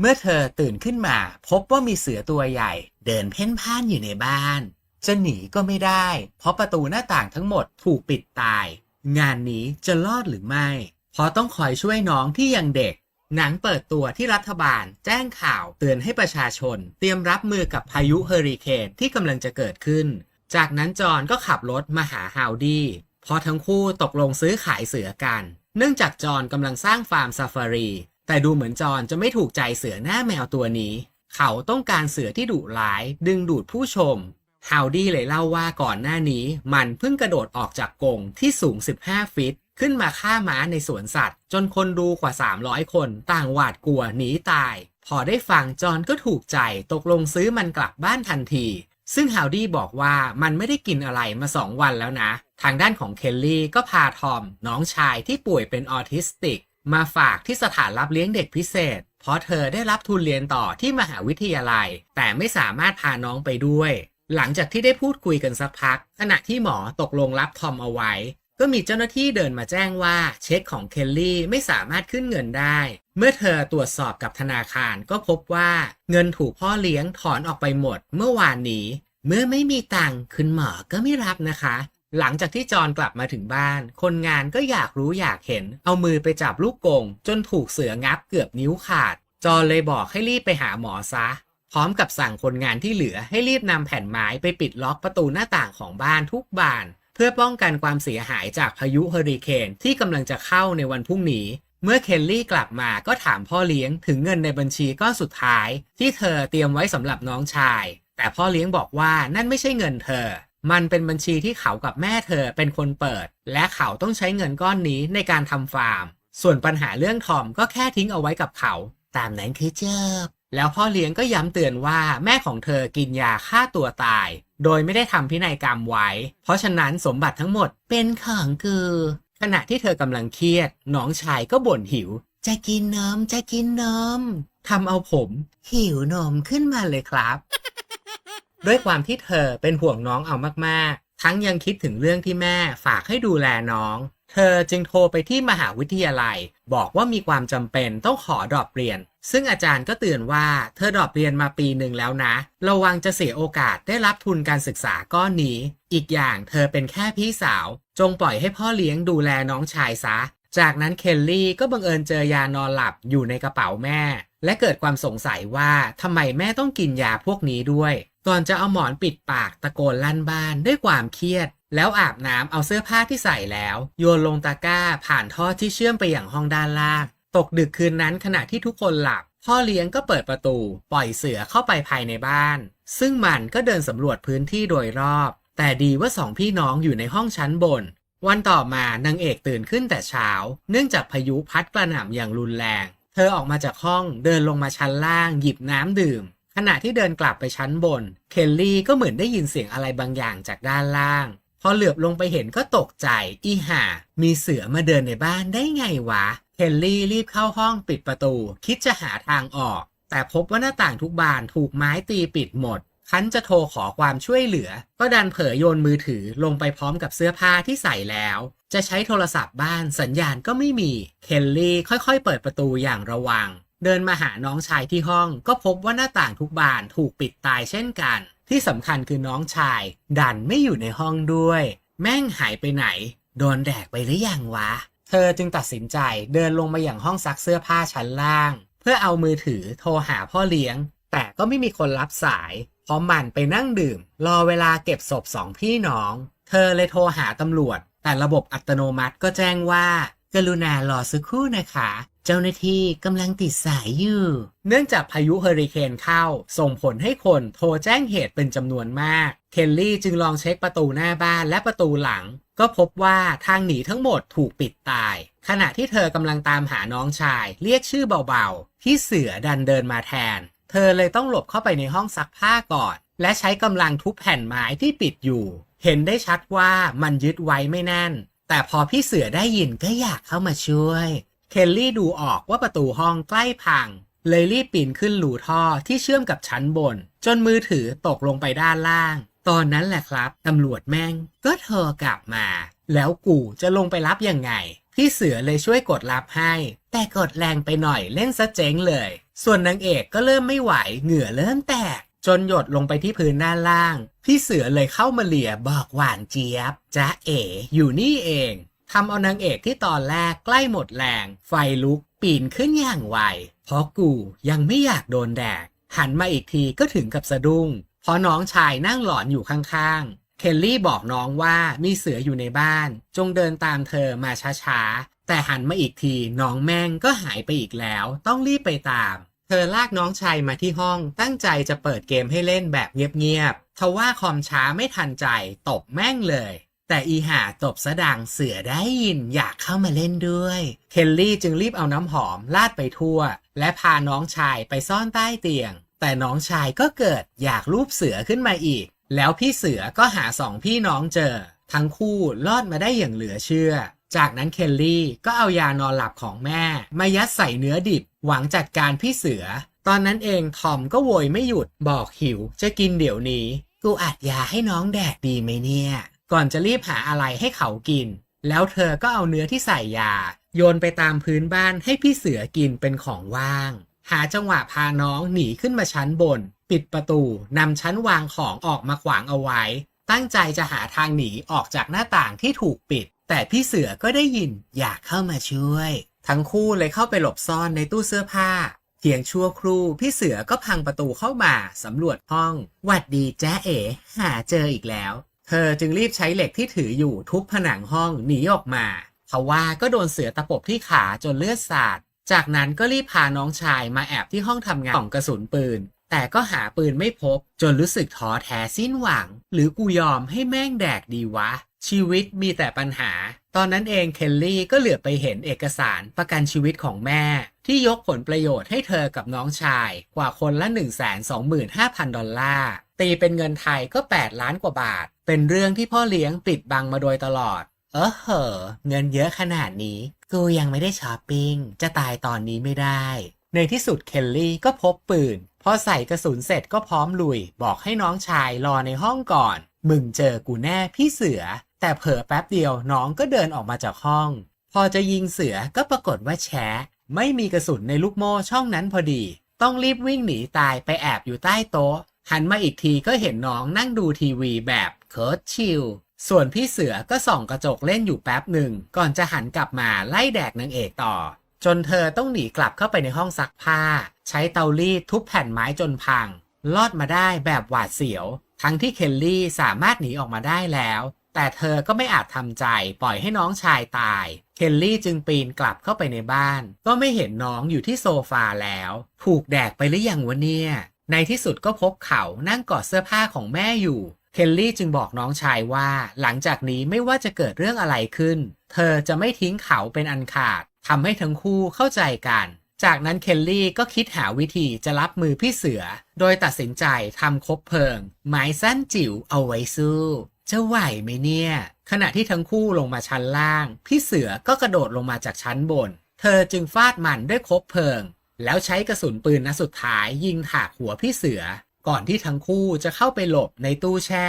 เมื่อเธอตื่นขึ้นมาพบว่ามีเสือตัวใหญ่ เดินเพ่นพ่านอยู่ในบ้าน จะหนีก็ไม่ได้ เพราะประตูหน้าต่างทั้งหมดถูกปิดตาย งานนี้จะรอดหรือไม่เพราะต้องคอยช่วยน้องที่ยังเด็ก หนังเปิดตัวที่รัฐบาลแจ้งข่าวเตือนให้ประชาชน เตรียมรับมือกับพายุเฮอริเคนที่กำลังจะเกิดขึ้น จากนั้นจอห์นก็ขับรถมาหาฮาวดี้พอทั้งคู่ตกลงซื้อขายเสือกัน เนื่องจากจอห์นกำลังสร้างฟาร์มซาฟารี แต่ดูเหมือนจอห์นจะไม่ถูกใจเสือหน้าแมวตัวนี้ เขาต้องการเสือที่ดุร้าย ดึงดูดผู้ชม ฮาวดี้เลยเล่าว่าก่อนหน้านี้มันเพิ่งกระโดดออกจากกรงที่สูง 15 ฟิต ขึ้นมาฆ่าม้าในสวนสัตว์ จนคนดูกว่า 300 คนต่างหวาดกลัวหนีตาย พอได้ฟังจอห์นก็ถูกใจตกลงซื้อมันกลับบ้านทันที ซึ่งฮาวดี้บอกว่ามันไม่ได้กินอะไรมาสองวันแล้วนะ ทางด้านของเคลลี่ก็พาทอม น้องชายที่ป่วยเป็นออทิสติก มาฝากที่สถานรับเลี้ยงเด็กพิเศษ เพราะเธอได้รับทุนเรียนต่อที่มหาวิทยาลัย แต่ไม่สามารถพาน้องไปด้วย หลังจากที่ได้พูดคุยกันสักพัก ขณะที่หมอตกลงรับทอมเอาไว้ ก็มีเจ้าหน้าที่เดินมาแจ้งว่าเช็คของเคลลี่ไม่สามารถขึ้นเงินได้ เมื่อเธอตรวจสอบกับธนาคารก็พบว่าเงินถูกพ่อเลี้ยงถอนออกไปหมด เมื่อวานนี้ เมื่อไม่มีตังค์คุณหมอก็ไม่รับนะคะ หลังจากที่จอนกลับมาถึงบ้าน คนงานก็อยากรู้อยากเห็น เอามือไปจับลูกกง จนถูกเสืองับเกือบนิ้วขาด จอนเลยบอกให้รีบไปหาหมอซะ พร้อมกับสั่งคนงานที่เหลือให้รีบนำแผ่นไม้ไปปิดล็อกประตูหน้าต่างของบ้านทุกบาน เพื่อป้องกันความเสียหายจากพายุเฮอริเคนที่กำลังจะเข้าในวันพรุ่งนี้ เมื่อเคนลี่กลับมาก็ถามพ่อเลี้ยงถึงเงินในบัญชีก้อนสุดท้าย ที่เธอเตรียมไว้สำหรับน้องชาย แต่พ่อเลี้ยงบอกว่านั่นไม่ใช่เงินเธอ มันเป็นบัญชีที่เขากับแม่เธอเป็นคนเปิด และเขาต้องใช้เงินก้อนนี้ในการทำฟาร์ม ส่วนปัญหาเรื่องทอมก็แค่ทิ้งเอาไว้กับเขา ตามนั้นคือเจบแล้วพ่อเลี้ยงก็ย้ำเตือนว่าแม่ของเธอกินยาฆ่าตัวตาย โดยไม่ได้ทำพินัยกรรมไว้ เพราะฉะนั้นสมบัติทั้งหมดเป็นของกูขณะที่เธอกำลังเครียด น้องชายก็บ่นหิว จะกินนมจะกินนมทำเอาผม หิวนมขึ้นมาเลยครับ ด้วยความที่เธอเป็นห่วงน้องเอามากๆ ทั้งยังคิดถึงเรื่องที่แม่ฝากให้ดูแลน้อง เธอจึงโทรไปที่มหาวิทยาลัย บอกว่ามีความจำเป็นต้องขอดรอปเรียน ซึ่งอาจารย์ก็เตือนว่าเธอดรอปเรียนมาปีหนึ่งแล้วนะ ระวังจะเสียโอกาสได้รับทุนการศึกษาก้อนนี้ อีกอย่างเธอเป็นแค่พี่สาว จงปล่อยให้พ่อเลี้ยงดูแลน้องชายซะ จากนั้นเคลลี่ก็บังเอิญเจอยานอนหลับอยู่ในกระเป๋าแม่ และเกิดความสงสัยว่าทำไมแม่ต้องกินยาพวกนี้ด้วย ก่อนจะเอาหมอนปิดปากตะโกนลั่นบ้านด้วยความเครียด แล้วอาบน้ำเอาเสื้อผ้าที่ใส่แล้ว โยนลงตะกร้าผ่านท่อที่เชื่อมไปอย่างห้องด้านล่าง ตกดึกคืนนั้นขณะที่ทุกคนหลับ พ่อเลี้ยงก็เปิดประตู ปล่อยเสือเข้าไปภายในบ้าน ซึ่งมันก็เดินสำรวจพื้นที่โดยรอบ แต่ดีว่าสองพี่น้องอยู่ในห้องชั้นบน วันต่อมานางเอกตื่นขึ้นแต่เช้า เนื่องจากพายุพัดกระหน่ำอย่างรุนแรง เธอออกมาจากห้องเดินลงมาชั้นล่าง หยิบน้ำดื่ม ขณะที่เดินกลับไปชั้นบน เคลลี่ก็เหมือนได้ยินเสียงอะไรบางอย่างจากด้านล่าง พอเหลือบลงไปเห็นก็ตกใจ อีห่า มีเสือมาเดินในบ้านได้ไงวะ เคลลี่รีบเข้าห้องปิดประตู คิดจะหาทางออก แต่พบว่าหน้าต่างทุกบานถูกไม้ตีปิดหมด คันจะโทรขอความช่วยเหลือ ก็ดันเผยโยนมือถือลงไปพร้อมกับเสื้อผ้าที่ใส่แล้ว จะใช้โทรศัพท์บ้านสัญญาณก็ไม่มี เคลลี่ค่อยๆ เปิดประตูอย่างระวัง เดินมาหาน้องชายที่ห้องก็พบว่าหน้าต่างทุกบานถูกปิดตายเช่นกัน ที่สำคัญคือน้องชาย ดันไม่อยู่ในห้องด้วย แม่งหายไปไหน โดนแดกไปหรือยังวะ เธอจึงตัดสินใจเดินลงมาอย่างห้องซักเสื้อผ้าชั้นล่าง เพื่อเอามือถือโทรหาพ่อเลี้ยง แต่ก็ไม่มีคนรับสายเพราะมันไปนั่งดื่ม รอเวลาเก็บศพสองพี่น้อง เธอเลยโทรหาตำรวจ แต่ระบบอัตโนมัติก็แจ้งว่า กรุณารอสักครู่นะคะ เจ้าหน้าที่กำลังติดสายอยู่ เนื่องจากพายุเฮอริเคนเข้า ส่งผลให้คนโทรแจ้งเหตุเป็นจำนวนมาก เคลลี่จึงลองเช็คประตูหน้าบ้านและประตูหลัง ก็พบว่าทางหนีทั้งหมดถูกปิดตาย ขณะที่เธอกำลังตามหาน้องชาย เรียกชื่อเบาๆ ที่เสือดันเดินมาแทน เธอเลยต้องหลบเข้าไปในห้องซักผ้าก่อน และใช้กำลังทุบแผ่นไม้ที่ปิดอยู่ เห็นได้ชัดว่ามันยึดไว้ไม่แน่น แต่พอพี่เสือได้ยินก็อยากเข้ามาช่วย เคลลี่ดูออกว่าประตูห้องใกล้พัง เลยรีบปีนขึ้นหลูท่อที่เชื่อมกับชั้นบน จนมือถือตกลงไปด้านล่าง ตอนนั้นแหละครับ ตำรวจแม่ง ก็โทรกลับมา แล้วกูจะลงไปรับยังไง พี่เสือเลยช่วยกดรับให้ แต่กดแรงไปหน่อยเล่นซะเจ๊งเลย ส่วนนางเอกก็เริ่มไม่ไหวเหงื่อเริ่มแตก จนหยดลงไปที่พื้นด้านล่าง พี่เสือเลยเข้ามาเลียบอกหวานเจี๊ยบจ้าเอ๋อยู่นี่เอง ทำเอานางเอกที่ตอนแรกใกล้หมดแรง ไฟลุกปีนขึ้นอย่างไว เพราะกูยังไม่อยากโดนแดดหันมาอีกทีก็ถึงกับสะดุ้ง เพราะน้องชายนั่งหลอนอยู่ข้างๆ เคลลี่บอกน้องว่ามีเสืออยู่ในบ้าน จงเดินตามเธอมาช้าๆ แต่หันมาอีกทีน้องแม่งก็หายไปอีกแล้ว ต้องรีบไปตาม เธอลากน้องชายมาที่ห้องตั้งใจจะเปิดเกมให้เล่นแบบเงียบๆทว่าคอมช้าไม่ทันใจตบแม่งเลย แต่อีหาตบสะดังเสือได้ยินอยากเข้ามาเล่นด้วยเคลลี่จึงรีบเอาน้ำหอมลาดไปทั่ว และพาน้องชายไปซ่อนใต้เตียง แต่น้องชายก็เกิดอยากรูปเสือขึ้นมาอีก แล้วพี่เสือก็หาสองพี่น้องเจอ ทั้งคู่รอดมาได้อย่างเหลือเชื่อ จากนั้นเคลลี่ก็เอายานอนหลับของแม่มายัดใส่เนื้อดิบ หวังจัดการพี่เสือ ตอนนั้นเองทอมก็โวยไม่หยุดบอกหิวจะกินเดี๋ยวนี้ กูอัดยาให้น้องแดกดีไหมเนี่ย ก่อนจะรีบหาอะไรให้เขากิน แล้วเธอก็เอาเนื้อที่ใส่ยา โยนไปตามพื้นบ้านให้พี่เสือกินเป็นของว่าง หาจังหวะพาน้องหนีขึ้นมาชั้นบน ปิดประตูนำชั้นวางของออกมาขวางเอาไว้ ตั้งใจจะหาทางหนีออกจากหน้าต่างที่ถูกปิด แต่พี่เสือก็ได้ยินอยากเข้ามาช่วย ทั้งคู่เลยเข้าไปหลบซ่อนในตู้เสื้อผ้าเพียงชั่วครู่พี่เสือก็พังประตูเข้ามาสำรวจห้อง หวัดดีแจ๊เอ๋หาเจออีกแล้ว เธอจึงรีบใช้เหล็กที่ถืออยู่ทุบผนังห้องหนีออกมาทว่าก็โดนเสือตะปบที่ขาจนเลือดสาด จากนั้นก็รีบพาน้องชายมาแอบที่ห้องทำงานกล่องกระสุนปืน แต่ก็หาปืนไม่พบ จนรู้สึกท้อแท้สิ้นหวัง หรือกูยอมให้แม่งแดกดีวะ ชีวิตมีแต่ปัญหา ตอนนั้นเองเคลลี่ก็เหลือไปเห็นเอกสารประกันชีวิตของแม่ ที่ยกผลประโยชน์ให้เธอกับน้องชายกว่าคนละ 125,000 ดอลลาร์ ตีเป็นเงินไทยก็ 8 ล้านกว่าบาท เป็นเรื่องที่พ่อเลี้ยงปิดบังมาโดยตลอด เออเหอะเงินเยอะขนาดนี้ กูยังไม่ได้ช้อปปิ้ง จะตายตอนนี้ไม่ได้ ในที่สุดเคลลี่ก็พบปืน พอใส่กระสุนเสร็จก็พร้อมลุย บอกให้น้องชายรอในห้องก่อน มึงเจอกูแน่พี่เสือ แต่เผลอแป๊บเดียวน้องก็เดินออกมาจากห้อง พอจะยิงเสือก็ปรากฏว่าแชะ ไม่มีกระสุนในลูกโม่ช่องนั้นพอดี ต้องรีบวิ่งหนีตายไปแอบอยู่ใต้โต๊ะ หันมาอีกทีก็เห็นน้องนั่งดูทีวีแบบโคตรชิลส่วนพี่เสือก็ส่องกระจกเล่นอยู่แป๊บหนึ่ง ก่อนจะหันกลับมาไล่แดกนางเอกต่อ จนเธอต้องหนีกลับเข้าไปในห้องซักผ้า ใช้เตารีดทุบแผ่นไม้จนพังรอดมาได้แบบหวาดเสียว ทั้งที่เคลลี่สามารถหนีออกมาได้แล้ว แต่เธอก็ไม่อาจทำใจปล่อยให้น้องชายตาย เคลลี่จึงปีนกลับเข้าไปในบ้าน ก็ไม่เห็นน้องอยู่ที่โซฟาแล้ว ถูกแดกไปหรือยังวะเนี่ย ในที่สุดก็พบเขานั่งกอดเสื้อผ้าของแม่อยู่ เคลลี่จึงบอกน้องชายว่า หลังจากนี้ไม่ว่าจะเกิดเรื่องอะไรขึ้น เธอจะไม่ทิ้งเขาเป็นอันขาดทำให้ทั้งคู่เข้าใจกัน จากนั้นเคลลี่ก็คิดหาวิธีจะรับมือพี่เสือ โดยตัดสินใจทำคบเพลิง ไม้สั้นจิ๋วเอาไว้สู้ จะไหวไหมเนี่ย ขณะที่ทั้งคู่ลงมาชั้นล่าง พี่เสือก็กระโดดลงมาจากชั้นบน เธอจึงฟาดมันด้วยคบเพลิง แล้วใช้กระสุนปืนนัดสุดท้ายยิงถากหัวพี่เสือ ก่อนที่ทั้งคู่จะเข้าไปหลบในตู้แช่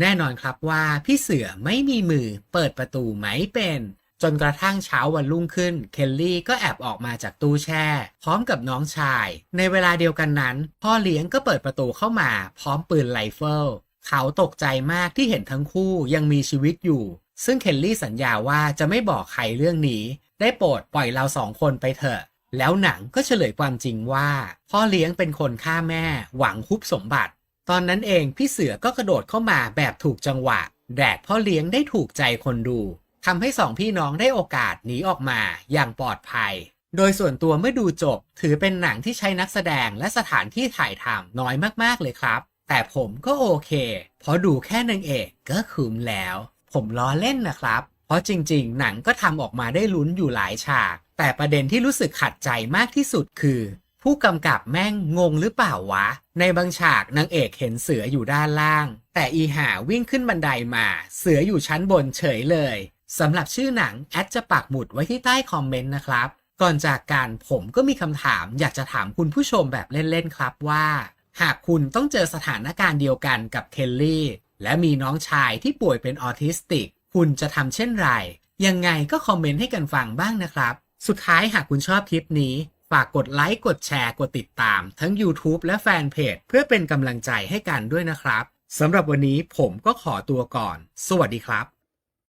แน่นอนครับว่าพี่เสือไม่มีมือเปิดประตูไม่เป็น จนกระทั่งเช้าวันรุ่งขึ้น เคลลี่ก็แอบออกมาจากตู้แช่ พร้อมกับน้องชาย ในเวลาเดียวกันนั้น พ่อเลี้ยงก็เปิดประตูเข้ามา พร้อมปืนไรเฟิล เขาตกใจมากที่เห็นทั้งคู่ยังมีชีวิตอยู่ ซึ่งเคลลี่สัญญาว่าจะไม่บอกใครเรื่องนี้ ได้โปรดปล่อยเราสองคนไปเถอะ แล้วหนังก็เฉลยความจริงว่า พ่อเลี้ยงเป็นคนฆ่าแม่ หวังคุบสมบัติ ตอนนั้นเองพี่เสือก็กระโดดเข้ามาแบบถูกจังหวะ แดกพ่อเลี้ยงได้ถูกใจคนดูทำให้สองพี่น้องได้โอกาสหนีออกมาอย่างปลอดภัย โดยส่วนตัวเมื่อดูจบ ถือเป็นหนังที่ใช้นักแสดงและสถานที่ถ่ายทำน้อยมากๆเลยครับ แต่ผมก็โอเค เพราะดูแค่นางเอกก็คุ้มแล้ว ผมล้อเล่นนะครับ เพราะจริงๆ หนังก็ทำออกมาได้ลุ้นอยู่หลายฉาก แต่ประเด็นที่รู้สึกขัดใจมากที่สุดคือ ผู้กำกับแม่งงงหรือเปล่าวะ ในบางฉากนางเอกเห็นเสืออยู่ด้านล่าง แต่อีหาวิ่งขึ้นบันไดมา เสืออยู่ชั้นบนเฉยเลยสำหรับชื่อหนังแอดจะปักหมุดไว้ที่ใต้คอมเมนต์นะครับ ก่อนจากการผมก็มีคำถามอยากจะถามคุณผู้ชมแบบเล่นๆครับว่า หากคุณต้องเจอสถานการณ์เดียวกันกับเคลลี่ และมีน้องชายที่ป่วยเป็นออทิสติก คุณจะทำเช่นไร ยังไงก็คอมเมนต์ให้กันฟังบ้างนะครับ สุดท้ายหากคุณชอบคลิปนี้ ฝากกดไลค์ กดแชร์ กดติดตาม ทั้ง YouTube และแฟนเพจเพื่อเป็นกำลังใจให้กันด้วยนะครับสำหรับวันนี้ผมก็ขอตัวก่อน สวัสดีครับ